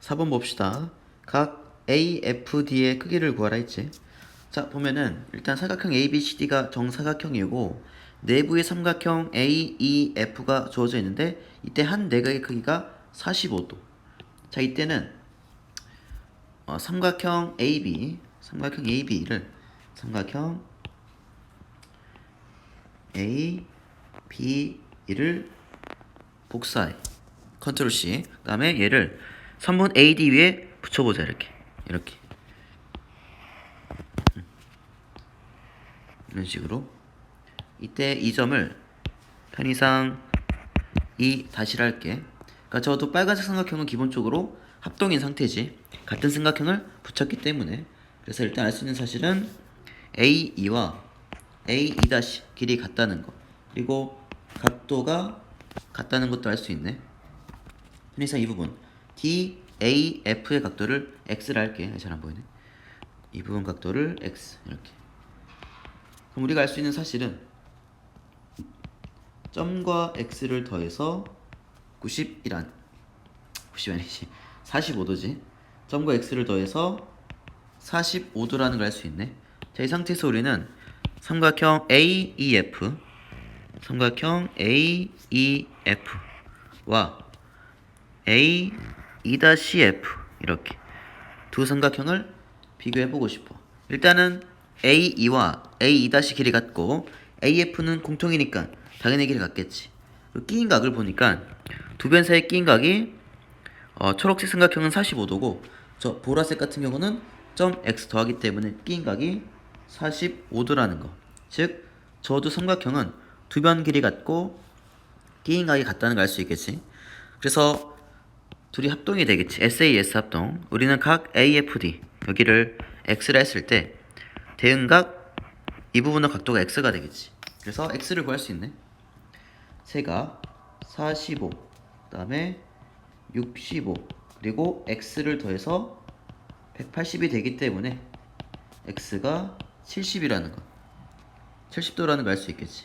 4번 봅시다. 각 AFD의 크기를 구하라 했지. 자, 보면은 일단 사각형 ABCD가 정사각형이고 내부의 삼각형 AEF가 주어져 있는데 이때 한 내각의 크기가 45도. 자, 이때는 어, 삼각형 AB, 삼각형 AB를 삼각형 A, B, 를 복사해. 컨트롤 C. 그다음에 얘를 3번 AD 위에 붙여보자 이렇게 이렇게 음. 이런 식으로 이때 이 점을 편의상 이 다시를 할게. 그러니까 저도 빨간색 삼각형은 기본적으로 합동인 상태지. 같은 삼각형을 붙였기 때문에 그래서 일단 알 수 있는 사실은 A2와 A2 다시 길이 같다는 거 그리고 각도가 같다는 것도 알 수 있네. 편의상 이 부분 D, A, F의 각도를 X를 할게. 잘 안 보이네. 이 부분 각도를 X 이렇게. 그럼 우리가 알 수 있는 사실은 점과 X를 더해서 91안 90이 아니지 45도지. 점과 X를 더해서 45도라는 걸 알 수 있네. 자, 이 상태에서 우리는 삼각형 AEF 삼각형 AEF와 A 2-F 이렇게 두 삼각형을 비교해 보고 싶어. 일단은 A2와 A2- 길이 같고 AF는 공통이니까 당연히 길이 같겠지. 끼인 각을 보니까 두 변 사이의 끼인 각이 어, 초록색 삼각형은 45도고 저 보라색 같은 경우는 점 X 더하기 때문에 끼인 각이 45도라는 거. 즉 저도 삼각형은 두 변 길이 같고 끼인 각이 같다는 걸 알 수 있겠지. 그래서 둘이 합동이 되겠지. SAS 합동. 우리는 각 AFD 여기를 X를 했을 때 대응각 이 부분의 각도가 X가 되겠지. 그래서 X를 구할 수 있네. 세가 45, 그다음에 65 그리고 X를 더해서 180이 되기 때문에 X가 70이라는 거. 70도라는 걸 알 수 있겠지.